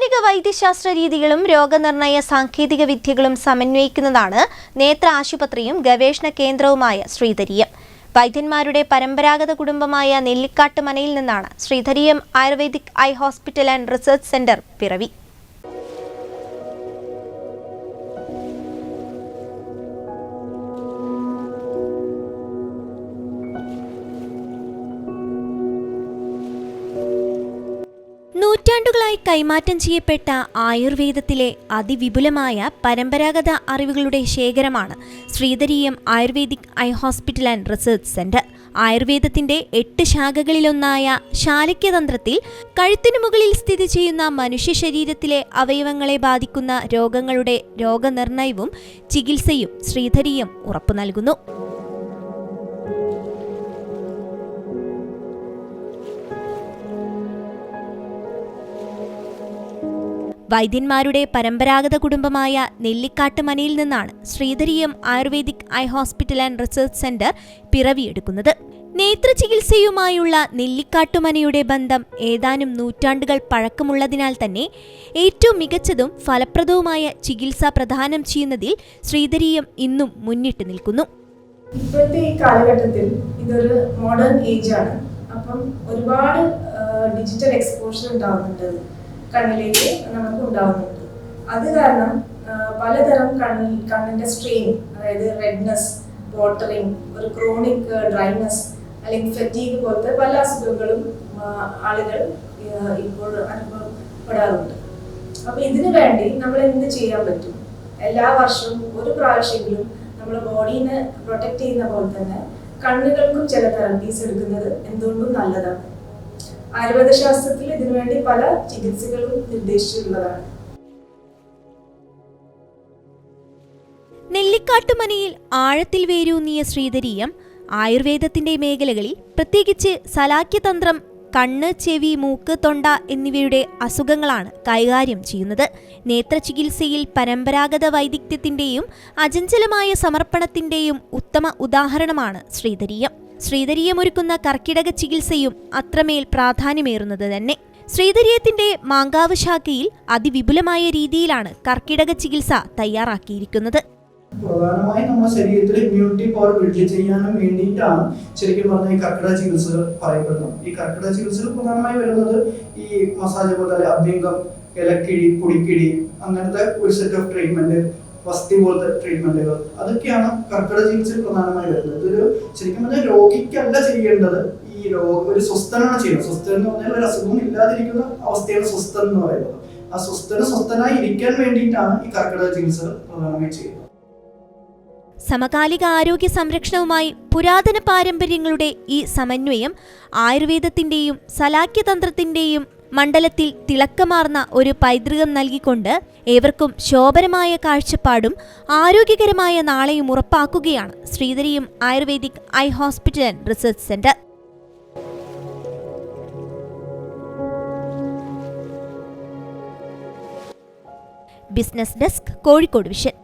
ആധുനിക വൈദ്യശാസ്ത്ര രീതികളും രോഗനിർണയ സാങ്കേതിക വിദ്യകളും സമന്വയിക്കുന്നതാണ് നേത്ര ആശുപത്രിയും ഗവേഷണ കേന്ദ്രവുമായ ശ്രീധരിയം. വൈദ്യന്മാരുടെ പരമ്പരാഗത കുടുംബമായ നെല്ലിക്കാട്ട് മനയിൽ നിന്നാണ് Sreedhareeyam ayurvedic eye hospital and research centre പിറവി. നൂറ്റാണ്ടുകളായി കൈമാറ്റം ചെയ്യപ്പെട്ട ആയുർവേദത്തിലെ അതിവിപുലമായ പരമ്പരാഗത അറിവുകളുടെ ശേഖരമാണ് Sreedhareeyam ayurvedic eye hospital and research centre. ആയുർവേദത്തിന്റെ എട്ട് ശാഖകളിലൊന്നായ ശാലക്യതന്ത്രത്തിൽ കഴുത്തിനു മുകളിൽ സ്ഥിതി ചെയ്യുന്ന മനുഷ്യ ശരീരത്തിലെ അവയവങ്ങളെ ബാധിക്കുന്ന രോഗങ്ങളുടെ രോഗനിർണയവും ചികിത്സയും ശ്രീധരീയം ഉറപ്പു നൽകുന്നു. വൈദ്യന്മാരുടെ പരമ്പരാഗത കുടുംബമായ നെല്ലിക്കാട്ട് മനയിൽ നിന്നാണ് Sreedhareeyam ayurvedic eye hospital and research centre പിറവിയെടുക്കുന്നത്. നേത്ര ചികിത്സയുമായുള്ള നെല്ലിക്കാട്ടുമനയുടെ ബന്ധം ഏതാനും നൂറ്റാണ്ടുകൾ പഴക്കമുള്ളതിനാൽ തന്നെ ഏറ്റവും മികച്ചതും ഫലപ്രദവുമായ ചികിത്സ പ്രദാനം ചെയ്യുന്നതിൽ ശ്രീധരീയം ഇന്നും മുന്നിട്ട് നിൽക്കുന്നു. ഇപ്പോഴത്തെ ഈ കാലഘട്ടത്തിൽ ഇതൊരു മോഡേൺ ഏജ് ആണ്. അപ്പം ഒരുപാട് ഡിജിറ്റൽ എക്സ്പോഷർ ഉണ്ടാവുന്നുണ്ട്. കണ്ണിലേക്ക് നമുക്ക് ഉണ്ടാവുന്നുണ്ട് അത് കാരണം പലതരം കണ്ണിൽ കണ്ണിന്റെ സ്ട്രെയിൻ അതായത് റെഡ്നെസ് വാട്ടറിങ് ഒരു ക്രോണിക് ഡ്രൈനെസ് അല്ലെങ്കിൽ ഫെറ്റീഗ് പോലത്തെ പല അസുഖങ്ങളും ആളുകൾ ഇപ്പോൾ അനുഭവപ്പെടാറുണ്ട്. അപ്പൊ ഇതിനു വേണ്ടി നമ്മൾ എന്ത് ചെയ്യാൻ പറ്റും? എല്ലാ വർഷവും ഒരു പ്രാവശ്യമെങ്കിലും നമ്മൾ ബോഡീനെ പ്രൊട്ടക്ട് ചെയ്യുന്ന പോലെ തന്നെ കണ്ണുകൾക്കും ചില തെറപ്പീസ് എടുക്കുന്നത് എന്തുകൊണ്ടും നല്ലതാണ്. ആയുർവേദ ശാസ്ത്രത്തിൽ ഇതിനുവേണ്ടി പല ചികിത്സകളും നിർദ്ദേശിച്ചിട്ടുള്ളതാണ്. നെല്ലിക്കാട്ടുമനയിൽ ആഴത്തിൽ വേരൂന്നിയ ശ്രീധരീയം ആയുർവേദത്തിന്റെ മേഖലകളിൽ പ്രത്യേകിച്ച് സലാക്യതന്ത്രം കണ്ണ് ചെവി മൂക്ക് തൊണ്ട എന്നിവയുടെ അസുഖങ്ങളാണ് കൈകാര്യം ചെയ്യുന്നത്. നേത്രചികിത്സയിൽ പരമ്പരാഗത വൈദഗ്ധ്യത്തിന്റെയും അചഞ്ചലമായ സമർപ്പണത്തിന്റെയും ഉത്തമ ഉദാഹരണമാണ് ശ്രീധരീയം. ശ്രീധരീയമൊരുക്കുന്ന കർക്കിടക ചികിത്സയും അത്രമേൽ പ്രാധാന്യമേറുന്നത് തന്നെ. ശ്രീധരീയത്തിന്റെ മാങ്കാവ് ശാഖയിൽ അതിവിപുലമായ രീതിയിലാണ് കർക്കിടക ചികിത്സ തയ്യാറാക്കിയിരിക്കുന്നത്. പ്രധാനമായും നമ്മുടെ ശരീരത്തിൽ ഇമ്മ്യൂണിറ്റി പവർ ബിൽഡ് ചെയ്യാനും വേണ്ടിയിട്ടാണ് ശരിക്കും പറഞ്ഞാൽ ഈ കർക്കിടക ചികിത്സകൾ പറയപ്പെടുന്നത്. ഈ കർക്കിടക ചികിത്സകൾ പ്രധാനമായി വരുന്നത് ഈ മസാജ് പോലെ അഭ്യംഗം ഇലക്കിഴി പൊടിക്കിഴി അങ്ങനത്തെ ഒരു സെറ്റ് ഓഫ് ട്രീറ്റ്മെന്റ് വസ്തി പോലത്തെ ട്രീറ്റ്മെന്റുകൾ അതൊക്കെയാണ് കർക്കിടക ചികിത്സയിൽ പ്രധാനമായി വരുന്നത്. ഇതൊരു ശരിക്കും പറഞ്ഞാൽ രോഗിക്കല്ല ചെയ്യേണ്ടത് ഈ രോഗ ഒരു സ്വസ്ഥനാണ് ചെയ്യുന്നത്. സ്വസ്ഥൻ എന്ന് പറഞ്ഞാൽ ഒരു അസുഖം ഇല്ലാതിരിക്കുന്ന അവസ്ഥയാണ് സ്വസ്ഥൻ എന്ന് പറയുന്നത്. ആ സ്വസ്ഥന് സ്വസ്ഥനായി ഇരിക്കാൻ വേണ്ടിയിട്ടാണ് ഈ കർക്കിടക ചികിത്സകൾ പ്രധാനമായി ചെയ്യുന്നത്. സമകാലിക ആരോഗ്യ സംരക്ഷണവുമായി പുരാതന പാരമ്പര്യങ്ങളുടെ ഈ സമന്വയം ആയുർവേദത്തിന്റെയും സലാക്യതന്ത്രത്തിന്റെയും മണ്ഡലത്തിൽ തിളക്കമാർന്ന ഒരു പൈതൃകം നൽകിക്കൊണ്ട് ഏവർക്കും ശോഭനമായ കാഴ്ചപ്പാടും ആരോഗ്യകരമായ നാളെയും ഉറപ്പാക്കുകയാണ് Sreedhareeyam ayurvedic eye hospital and research centre. Business desk Kozhikode vision.